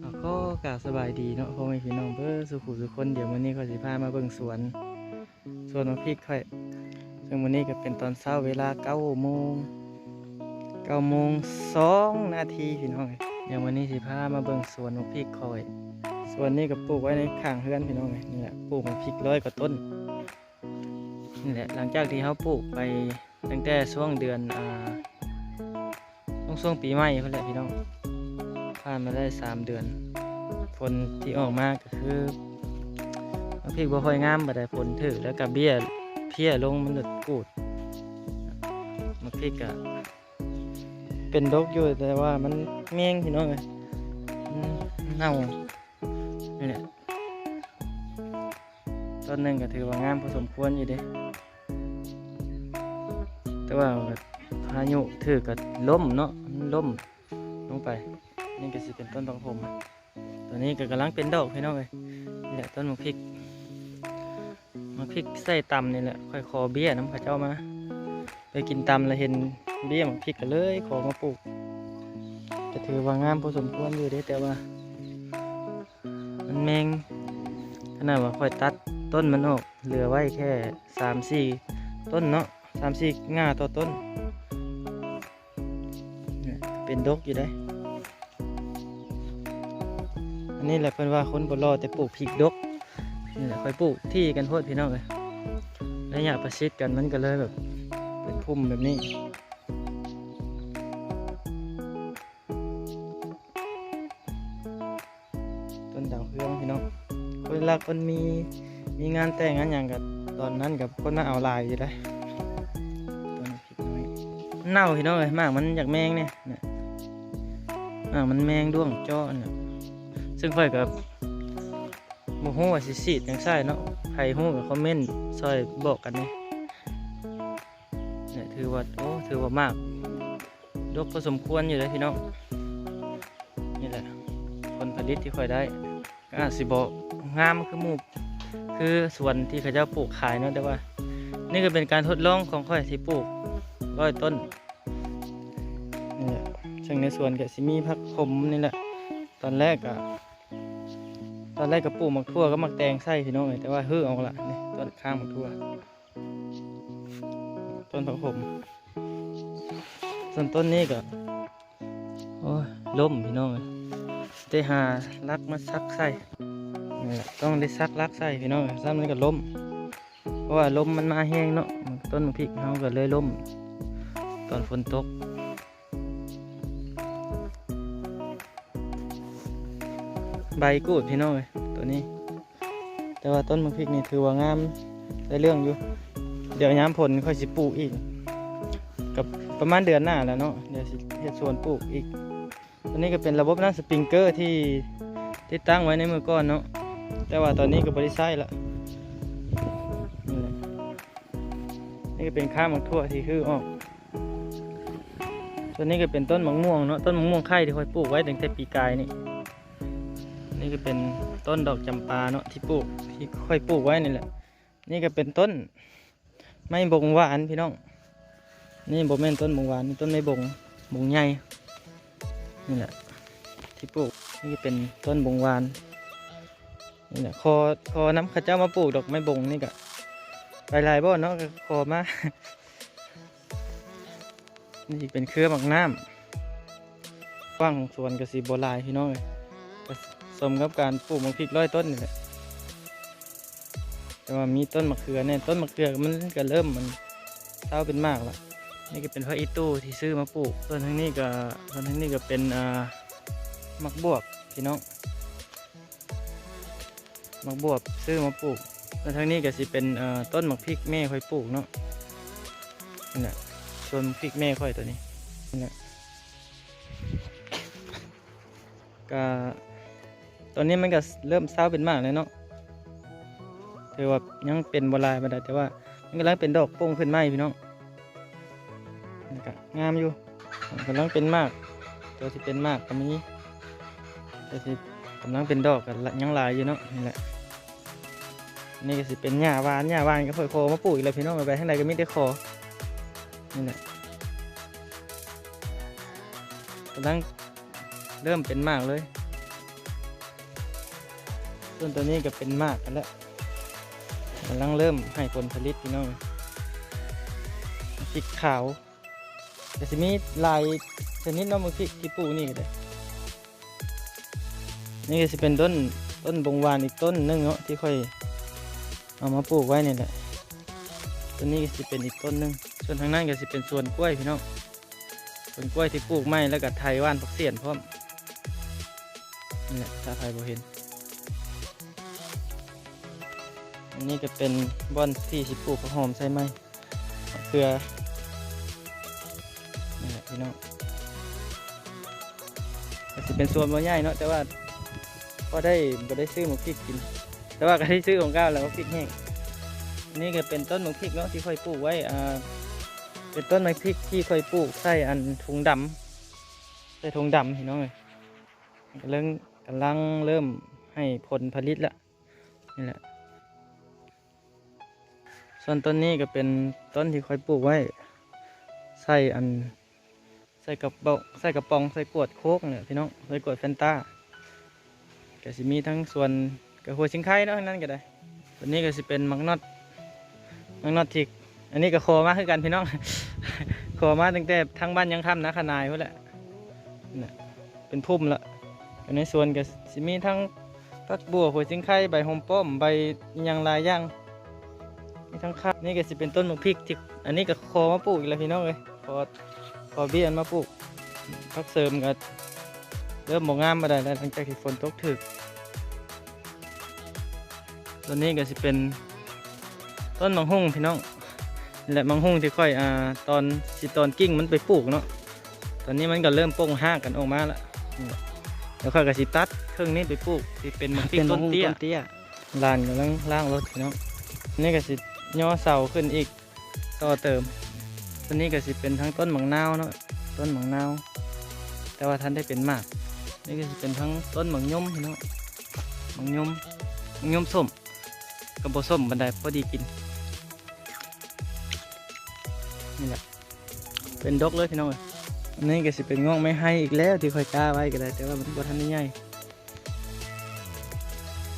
เอาก็กาสบายดีเนาะพ่อแม่พี่น้องเพื่อสุขุสุขคนเดี๋ยววันนี้ก็สิพามาเบิ่งสวนสวนมะพริกค่อยซึ่งวันนี้ก็เป็นตอนเช้าเวลาเก้าโมงเก้าโมงสองนาทีพี่น้องเดี๋ยววันนี้สิพามาเบิ่งสวนมะพริกค่อยสวนนี้ก็ปลูกไว้ในข้างเฮือนพี่น้องเอ้ยนี่แหละปลูกมะพริกร้อยกว่าต้นนี่แหละหลังจากที่เขาปลูกไปตั้งแต่ช่วงเดือนอ่าช่วงช่วงปีใหม่เพื่นแหละพี่น้อง ผ่านมาได้สามเดือน ผลที่ออกมาก็คือมะพริกบ่ค่อยงามบ่ได้ผลถือแล้วก็เบี้ยเพี้ยลงมันหลุดกูดมะพริกก็เป็นดกอยู่แต่ว่ามันเมี่ยงพี่น้องเลยเน่านี่แหละต้นหนึ่งก็ถือว่างามพอสมควรอยู่เด้แต่ว่าพายุถือก็ล้มเนาะล้มลงไป นี่ก็สิเป็นต้นบางผมตัวนี้ก็กำลังเป็นดอกพี่น้องเลยนี่แหละต้นมะพริกมะพริกใส่ตำนี่แหละค่อยขอเบี้ยน้ำข้าเจ้ามา ไปกินตำแล้วเห็นเบี้ยมะพริกก็เลยขอมาปลูกจะถือว่างามพอสมควรอยู่ด้แต่ว่า มันแมงขนาดว่าค่อยตัดต้นมันออกเหลือไว้แค่สามสี่ต้นเนาะสามสี่ง่าต่อต้นเนี่ยเป็นดกอยู่ได้ อันนี้แหละเพื่อนว่าคนบ่รอแต่ปลูกพริกดกนี่แหละคอยปลูกที่กันโพดพี่น้องเลยระยะประชิดกันมันก็เลยแบบเป็นพุ่มแบบนี้ต้นดาวเฮืองพี่น้องเวลาคนมีมีงานแต่งงานอย่างกับตอนนั้นกับคนมาเอาลายอยู่ได้ต้นพริกน้อยเน่าพี่น้องเลยมากมันอยากแมงเนี่ยเนี่ยมากมันแมงด้วงจ้อเนี่ย ซึ่งค่อยกับโมโหว่าสิสีดยังใช่เนาะใครฮู้กับคอมเมนต์ซอยบอกกันนี่เนี่ยถือว่าโอ้ถือว่ามากดกพอสมควรอยู่เลยพี่น้องนี่แหละผลผลิตที่ค่อยได้ก็อาจสิบอกงามคือมู่คือส่วนที่เขาจ้าปลูกขายเนาะแต่ว่า นี่ก็เป็นการทดลองของค่อยที่ปลูกร้อยต้นนี่แหละซึ่งในส่วนก็สิมีผักขมนี่แหละ ตอนแรกอะ ตอนแรกกับปลูกหมักทั่วก็มักแตงไส้พี่น้องเลยแต่ว่าเฮือออกละนี่ต้นข้างหมักทั่ว ต้นผักผมส่วนต้นนี้ก็โอ้ยล่มพี่น้องเลยได้หาลักมาซักไส้นี่แหละต้องได้ซักลักไส้พี่น้องซ้ำนี้ก็ล้ม เพราะว่าล้มมันมาแห้งเนาะต้นมะพริกเขาก็เลยล้ม ตอนฝนตก ใบกูดพี่น้องเลยตัวนี้ แต่ว่าต้นมะพริกนี่ถือว่างามได้เรื่องอยู่ เดี๋ยวย้ำผลค่อยสิปลูกอีก กับประมาณเดือนหน้าแล้วเนาะเดี๋ยวสิเฮ็ดสวนปลูกอีกตัวนี้ก็เป็นระบบน้ำสปริงเกอร์ที่ที่ตั้งไว้ในมือก้อนเนาะแต่ว่าตอนนี้ก็บริษัทละนี่แหละนี่ก็เป็นข้าวมักทั่วที่คือออกตัวนี้ก็เป็นต้นมะม่วงเนาะต้นมะม่วงไข่ที่คอยปลูกไว้ตั้งแต่ปีกายนี่ นี่ก็เป็นต้นดอกจำปาเนาะที่ปลูกที่ค่อยปลูกไว้นี่แหละ นี่ก็เป็นต้นไม้บงหวานพี่น้อง นี่บ่แม่นต้นบงหวานนี่ต้นไม้บงบงใหญ่นี่แหละ ที่ปลูกนี่ก็เป็นต้นบงหวานนี่แหละคอคอน้ำข้าเจ้ามาปลูกดอกไม้บงนี่ก็ไปลายบ่อนเนาะคอมานี่เป็นเครือหมักน้ำกว้างของสวนกสีโบหลายพี่น้องเลย สมกับการปลูกมะพริกร้อยต้นนี่แหละแต่ว่ามีต้นมะเขือเนี่ยต้นมะเขือมันก็เริ่มมันเต้าเป็นมากล้วนี่ก็เป็นพระอีตู้ที่ซื้อมาปลูกต้นทั้งนี้ก็ต้นทั้งนี้ก็เป็นอ่ามักบวบพี่น้องมักบวบซื้อมาปลูกต้นทั้งนี้ก็สิเป็นอ่าต้นมะพริกแม่ค่อยปลูกเนาะนี่แหละส่วนมะพริกแม่ค่อยตัวนี้นี่แหละก็ ตอนนี้มันก็เริ่มเศร้าเป็นมากเลยเนาะถือว่ายังเป็นโบราณมาได้แต่ว่า มันกำลังเป็นดอกโป่งขึ้นไม้พี่น้องนี่ก็งามอยู่กำลังเป็นมาก ตัวที่เป็นมากก็มีตัวที่กำลังเป็นดอกก็ยังลายอยู่เนาะนี่แหละนี่ก็สิเป็นหญ้าหวานหญ้าหวานก็เผยโคมาปลูกอีกแล้วพี่น้องไปข้างในก็มีแต่คอนี่แหละกำลังเริ่มเป็นมากเลย ส่วนตัวนี้ก็เป็นมากกันแล้วกำลังเริ่มให้ผลผลิตพี่น้องพริกขาวแต่สิมีลายชนิดเนาะมันพริกที่ปลูกนี่ก็ได้นี่ก็จะเป็นต้นต้นบงวานอีกต้นหนึงเนาะที่ค่อยเอามาปลูกไว้นี่แหละต้นนี้ก็จะเป็นอีกต้นหนึงส่วนทางนั้นก็จะเป็นส่วนกล้วยพี่น้องสวนกล้วยที่ปลูกไม้แล้วก็ไทยว่านผักเสียนพร้อมนี่แหละถ้าใครบ่เห็น อันนี้ก็เป็นบ่อนที่สิปลูกผักหอมใช่ไหมมะเขือนี่แหละพี่น้องก็จะเป็นส่วนบ่ใหญ่เนาะแต่ว่าพอได้บ่ได้ซื้อหมกพริกกิน แต่ว่าก็ได้ซื้อของก้าวแล้วก็พริกแห้งนี่ก็เป็นต้นหมกพริกเนาะที่ค่อยปลูกไว้อ่าเป็นต้นไม้พริกที่ค่อยปลูกใส่อันถุงดำใส่ถุงดำเห็นน้องเลยกำลังกำลังเริ่มให้ผลผลิตละนี่แหละ ส่วนต้นนี้ก็เป็นต้นที่ค่อยปลูกไว้ ใส่อัน ใส่กระป๋องใส่กระป๋องใส่กวดโคกเนี่ยพี่น้องใส่กวดแฟนตาก็สิมีทั้งส่วนกระหัวชิงไข่เนาะนั้นก็ได้ตัวนี้ก็สิเป็นมังนอดมังนอดทิกอันนี้ก็คอมาคือกันพี่น้องคอมาตั้งแต่ทั้งบ้านยังค่ำนะขนายพุ่นแหละน่ะเป็นพุ่มละอันในส่วนก็สิมีทั้งผักบัวหัวชิงไข่ใบหอมป้อมใบยังลายย่าง มีทั้งข้าวนี่ก็สิเป็นต้นมะพริกที่อันนี้ก็คอมาปลูกอีกแล้วพี่น้องเลยคอคอเบี้ยนมาปลูกพักเสริมก็เริ่มมองงามมาได้แล้วหลังจากที่ฝนตกถึกตัวนี้ก็จะเป็นต้นมังหุ่งพี่น้องนี่แหละมังหุ่งที่ค่อยอ่าตอนสิตอนกิ้งมันไปปลูกเนาะตอนนี้มันก็เริ่มโป่งห้ากกันออกมาแล้วนี่แหละแล้วค่อยก็สิตัดเครื่องนี้ไปปลูกที่เป็นมังพิกต้นเตี้ยเตี้ยลานกำลังล่างรถพี่น้องนี่ก็สิ ย่อเสาขึ้นอีกต่อเติมตัวนี้ก็สิเป็นทั้งต้นหมังนาวเนาะต้นหมังนาวแต่ว่าท่านได้เป็นมาก นี่ก็จะเป็นทั้งต้นหมังยมพี่น้องหมังยมหมังยมส้มกับบส้มบันไดพอดีกินนี่แหละเป็นดกเลยพี่น้องเอ้ยอันนี่ก็จะเป็นงอกไม่ให้อีกแล้วที่คอยกล้าไว้ก็ได้แต่ว่ามันบ่ทันได้ใหญ่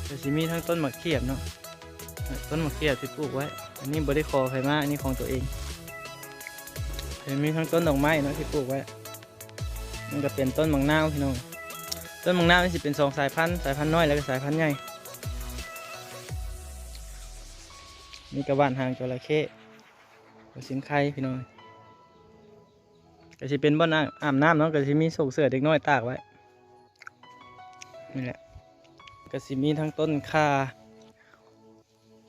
ก็จะมีทั้งต้นหมักเขียบเนาะ ต้นมักเขียบที่ปลูกไว้ อันนี้บริคอใครมาอันนี้ของตัวเองก็มีทั้งต้นดอกไม้เนาะที่ปลูกไว้ มันก็เป็นต้นมังนาวพี่น้อง ต้นมังนาวนี่สิเป็นสองสายพันธุ์สายพันธุ์น้อยแล้วก็สายพันธุ์ใหญ่ มีกระบานหางจระเข้กับสิงไข่พี่น้องก็สิเป็นบ่อนอาอาบน้ำเนาะก็สิมีโศกเสือเด็กน้อยตากไว้นี่แหละก็สิมีทั้งต้นข่า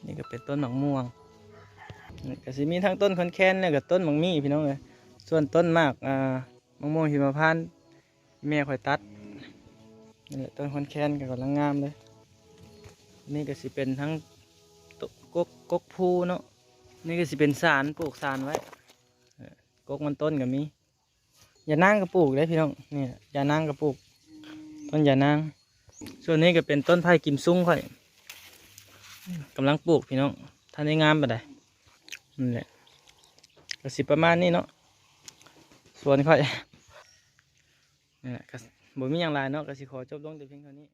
นี่ก็เป็นต้นหมังม่วงก็สิมีทั้งต้นคอนแคนแล้วก็ต้นหมังมี่พี่น้องเลยส่วนต้นมากอ่ามะม่วงหิมพานต์แม่ข่อยตัดนี่แหละต้นคอนแคนก็กำลังงามเลย นี่ก็สิเป็นทั้งตกกกกพูเนาะนี่ก็สิเป็นสารปลูกสารไว้กกมันต้นก็มีอย่านั่งก็ปลูกได้พี่น้องนี่อย่านั่งก็ปลูกต้นอย่านั่งส่วนนี้ก็เป็นต้นไผ่กิมซุ้งข่อย กำลังปลูกพี่น้องท่านได้งามปะไดนี่แหละกระสิประมาณนี้เนาะส่วนค่อยนี่แหละก็บ่มีอย่างไรเนาะกระสิขอจบลงแต่เพียงเท่านี้